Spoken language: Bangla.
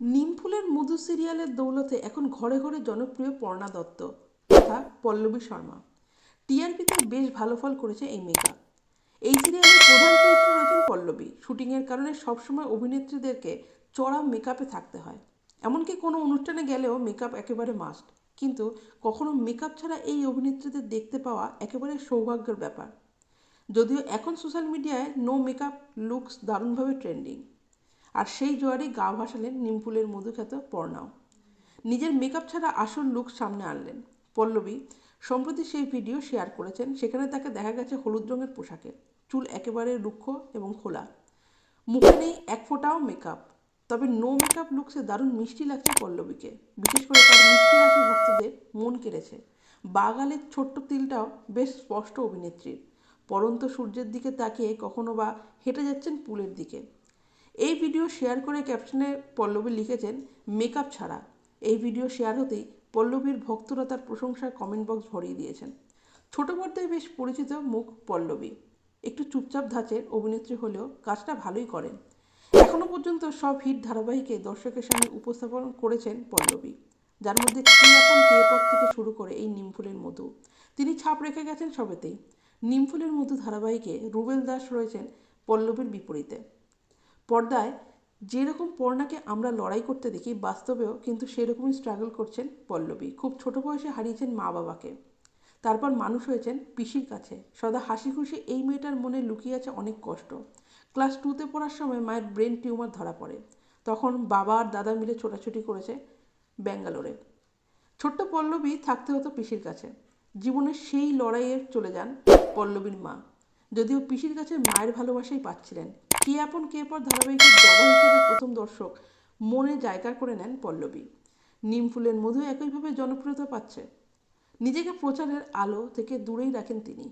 নিমফুলের মধু সিরিয়ালের দৌলতে এখন ঘরে ঘরে জনপ্রিয় পর্ণা দত্ত তথা পল্লবী শর্মা। টিআরপিতে বেশ ভালো ফল করেছে এই মেকআপ। এই সিরিয়ালের প্রধান চরিত্রে রয়েছেন পল্লবী। শুটিংয়ের কারণে সবসময় অভিনেত্রীদেরকে চড়া মেকআপে থাকতে হয়। এমনকি কোনো অনুষ্ঠানে গেলেও মেকআপ একেবারে মাস্ট। কিন্তু কখনো মেকআপ ছাড়া এই অভিনেত্রীদের দেখতে পাওয়া একেবারে সৌভাগ্যের ব্যাপার। যদিও এখন সোশ্যাল মিডিয়ায় নো মেকআপ লুকস দারুণভাবে ট্রেন্ডিং। আর সেই জোয়ারে গা ভাসালেন নিমফুলের মধুখ্যাত পর্ণাও। নিজের মেকআপ ছাড়া আসল লুক সামনে আনলেন। পল্লবী, সম্প্রতি সেই ভিডিও শেয়ার করেছেন, সেখানে তাকে দেখা গেছে হলুদ রঙের পোশাকে। চুল একেবারে রুক্ষ এবং খোলা। মুখে নেই এক ফোঁটাও মেকআপ তবে নো মেকআপ লুকসে দারুণ মিষ্টি লাগছে পল্লবীকে। বিশেষ করে তার মিষ্টি হাসি ভক্তদের মন কেড়েছে। বাগালের ছোট্ট তিলটাও বেশ স্পষ্ট অভিনেত্রীর। পরন্ত সূর্যের দিকে তাকিয়ে কখনো বা হেঁটে যাচ্ছেন পুলের দিকে। এই ভিডিও শেয়ার করে ক্যাপশনে পল্লবী লিখেছেন মেকআপ ছাড়া। এই ভিডিও শেয়ার হতেই পল্লবীর ভক্তরা তার প্রশংসার কমেন্ট বক্স ভরিয়ে দিয়েছেন। ছোট পর্দায় বেশ পরিচিত মুখ পল্লবী। একটু চুপচাপ ধাঁচের অভিনেত্রী হলেও কাজটা ভালোই করেন। এখনও পর্যন্ত সব হিট ধারাবাহিকে দর্শকের সামনে উপস্থাপন করেছেন পল্লবী, যার মধ্যে ক্রিয়াপক থেকে শুরু করে এই নিমফুলের মধু। তিনি ছাপ রেখে গেছেন সবেতেই। নিমফুলের মধু ধারাবাহিকে রুবেল দাস রয়েছেন পল্লবীর বিপরীতে। পর্দায় যেরকম পর্ণাকে আমরা লড়াই করতে দেখি, বাস্তবেও কিন্তু সেরকমই স্ট্রাগল করছেন পল্লবী। খুব ছোট বয়সে হারিয়েছেন মা বাবাকে। তারপর মানুষ হয়েছেন পিসির কাছে। সদা হাসি খুশি এই মেয়েটার মনে লুকিয়ে আছে অনেক কষ্ট। ক্লাস টুতে পড়ার সময় মায়ের ব্রেন টিউমার ধরা পড়ে। তখন বাবা আর দাদা মিলে ছোটাছুটি করেছে ব্যাঙ্গালোরে। ছোট্ট পল্লবী থাকতে হতো পিসির কাছে। জীবনের সেই লড়াইয়ে চলে যান পল্লবীর মা। যদিও পিসির কাছে মায়ের ভালোবাসাই পাচ্ছিলেন। আপন কে পর ধারাবাহিকের জবা হিসেবে প্রথম দর্শক মনে জায়গা করে নেন পল্লবী। নিম ফুলের মধু একইভাবে জনপ্রিয়তা পাচ্ছে। নিজেকে প্রচারের আলো থেকে দূরেই রাখেন তিনি।